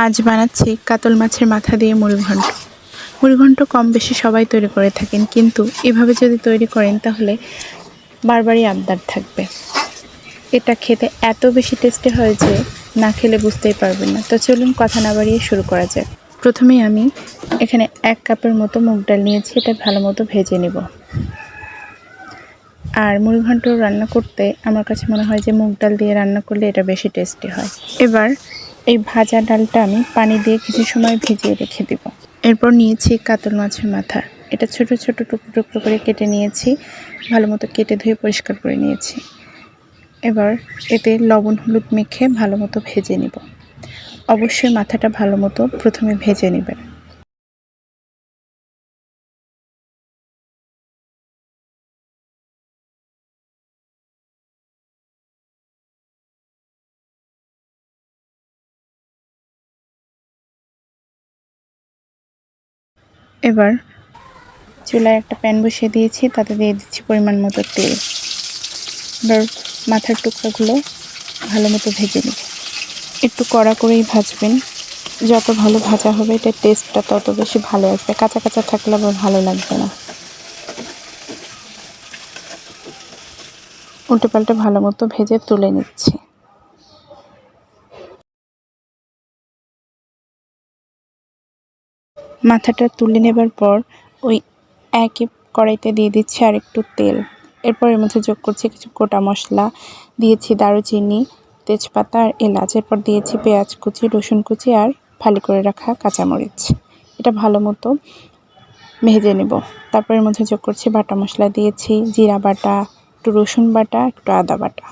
আজ বানাচ্ছি কাতল মাছের মাথা দিয়ে মুড়িঘণ্ট মুড়িঘণ্ট কম বেশি সবাই তৈরি করে থাকেন, কিন্তু এভাবে যদি তৈরি করেন তাহলে বারবারই আবদার থাকবে। এটা খেতে এত বেশি টেস্টি হয় যে না খেলে বুঝতেই পারবেন না। তো চলুন কথা না বাড়িয়ে শুরু করা যাক। প্রথমেই আমি এখানে এক কাপের মতো মুগ ডাল নিয়েছি, এটা ভালো মতো ভেজে নেব। আর মুড়িঘণ্ট রান্না করতে আমার কাছে মনে হয় যে মুগ ডাল দিয়ে রান্না করলে এটা বেশি টেস্টি হয়। এবার এই ভাজা ডালটা আমি পানি দিয়ে কিছু সময় ভিজিয়ে রেখে দেব। এরপর নিয়েছি কাতল মাছের মাথা। এটা ছোট ছোট, টুকরো টুকরো করে কেটে নিয়েছি। ভালো মতো কেটে ধুয়ে পরিষ্কার করে নিয়েছি। এবার এতে লবণ, হলুদ মেখে ভালো মতো ভেজে নিব। অবশ্যই মাথাটা ভালো মতো প্রথমে ভেজে নেবেন। এবার চুলায় একটা প্যান বসিয়ে দিয়েছি, তাতে দিয়ে দিচ্ছি পরিমাণ মতো তেল। এবার মাথার টুকরাগুলো ভালো মতো ভেজে নিব। একটু কড়া করেই ভাজবেন। যত ভালো ভাজা হবে, এটার টেস্টটা তত বেশি ভালো আসবে। কাঁচা কাঁচা থাকলে আবার ভালো লাগবে না। উল্টে পাল্টে ভালো মতো ভেজে তুলে নিচ্ছি। মাথাটা তুলে নেবার পর ওই একই কড়াইতে দিয়ে দিচ্ছি আর একটু তেল। এরপর এর মধ্যে যোগ করছি কিছু গোটা মশলা, দিয়েছি দারুচিনি, তেজপাতা আর এলাচ। এরপর দিয়েছি পেঁয়াজ কুচি, রসুন কুচি আর ফালি করে রাখা কাঁচামরিচ। এটা ভালো মতো ভেজে নেব। তারপর এর মধ্যে যোগ করছি বাটা মশলা, দিয়েছি জিরা বাটা, একটু রসুন বাটা, একটু আদা বাটা।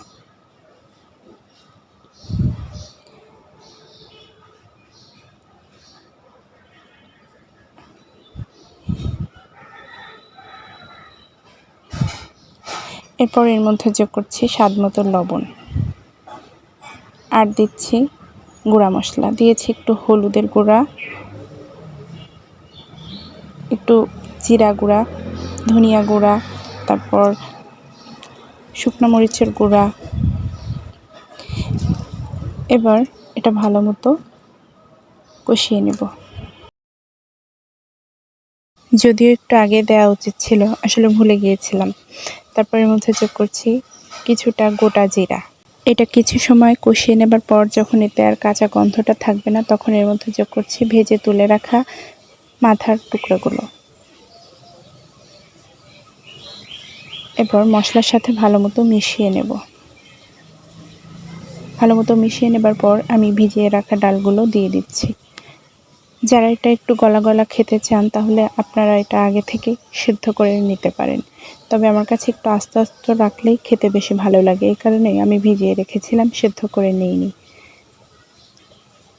এরপর এর মধ্যে যোগ করছি স্বাদ মতো লবণ। আর দিচ্ছি গুঁড়া মশলা। দিয়েছি একটু হলুদের গুঁড়া, একটু জিরা গুঁড়া, ধনিয়া গুঁড়া, তারপর শুকনো মরিচের গুঁড়া। এবার এটা ভালো মতো কষিয়ে নেব। যদিও একটু আগে দেওয়া উচিত ছিল, আসলে ভুলে গিয়েছিলাম। তারপর এর মধ্যে যোগ করছি, কিছুটা গোটা জিরা। এটা কিছু সময় কষিয়ে নেবার পর যখন এতে আর কাঁচা গন্ধটা থাকবে না, তখন এর মধ্যে যোগ করছি ভেজে তুলে রাখা মাথার টুকরোগুলো। এরপর মশলার সাথে ভালো মতো মিশিয়ে নেব। ভালো মতো মিশিয়ে নেবার পর আমি ভিজিয়ে রাখা ডালগুলো দিয়ে দিচ্ছি। যারা এটা একটু গলা গলা খেতে চান, তাহলে আপনারা এটা আগে থেকে সিদ্ধ করে নিতে পারেন। তবে আমার কাছে একটু আস্তে আস্তে রাখলেই খেতে বেশি ভালো লাগে। এই কারণে আমি ভিজিয়ে রেখেছিলাম, সিদ্ধ করে নিইনি।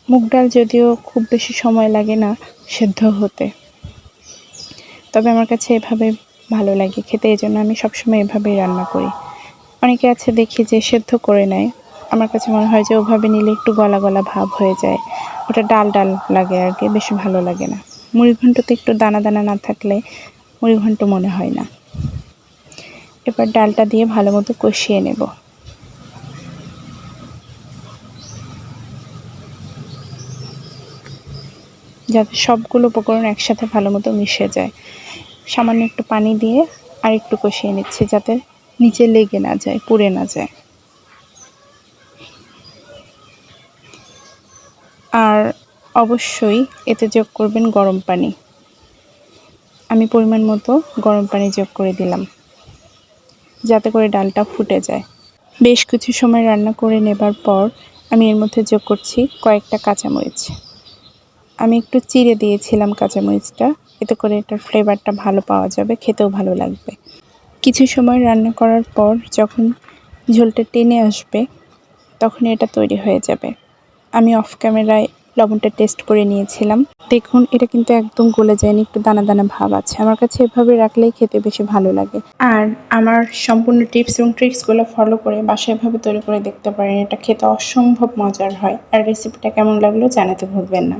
মুগ ডাল যদিও খুব বেশি সময় লাগে না সেদ্ধ হতে। তবে আমার কাছে এভাবে ভালো লাগে খেতে এই জন্য আমি সবসময় এভাবেই রান্না করি। অনেকে আছে দেখি যে সেদ্ধ করে নেয়। আমার কাছে মনে হয় যে ওভাবে নিলে একটু গলা গলা ভাব হয়ে যায়। ওটা ডাল ডাল লাগে আর কি, বেশি ভালো লাগে না। মুড়ি ঘন্টতে একটু দানা দানা না থাকলে মুড়ি ঘন্ট মনে হয় না। এবার ডালটা দিয়ে ভালো মতো কষিয়ে নেব। যাতে সবগুলো উপকরণ একসাথে ভালো মতো মিশে যায়। সামান্য একটু পানি দিয়ে আর একটু কষিয়ে নিচ্ছি যাতে নিচে লেগে না যায়, পুড়ে না যায়। আর অবশ্যই এতে যোগ করবেন গরম পানি। আমি পরিমাণ মতো গরম পানি যোগ করে দিলাম, যাতে করে ডালটা ফুটে যায়। বেশ কিছু সময় রান্না করে নেবার পর আমি এর মধ্যে যোগ করছি কয়েকটা কাঁচামরিচ। আমি একটু চিড়ে দিয়েছিলাম কাঁচামরিচটা, এতে করে এটার ফ্লেভারটা ভালো পাওয়া যাবে, খেতেও ভালো লাগবে। কিছু সময় রান্না করার পর যখন ঝোলটা টেনে আসবে, তখন এটা তৈরি হয়ে যাবে। আমি অফ ক্যামেরায় লবণটা টেস্ট করে নিয়েছিলাম। দেখুন, এটা কিন্তু একদম গলে যায়নি, একটু দানা দানা ভাব আছে। আমার কাছে এভাবে রাখলেই খেতে বেশি ভালো লাগে। আর আমার সম্পূর্ণ টিপস এবং ট্রিক্সগুলো ফলো করে বাসায় এভাবে তৈরি করে দেখতে পারেন। এটা খেতে অসম্ভব মজার হয়। আর রেসিপিটা কেমন লাগল জানাতে ভুলবেন না।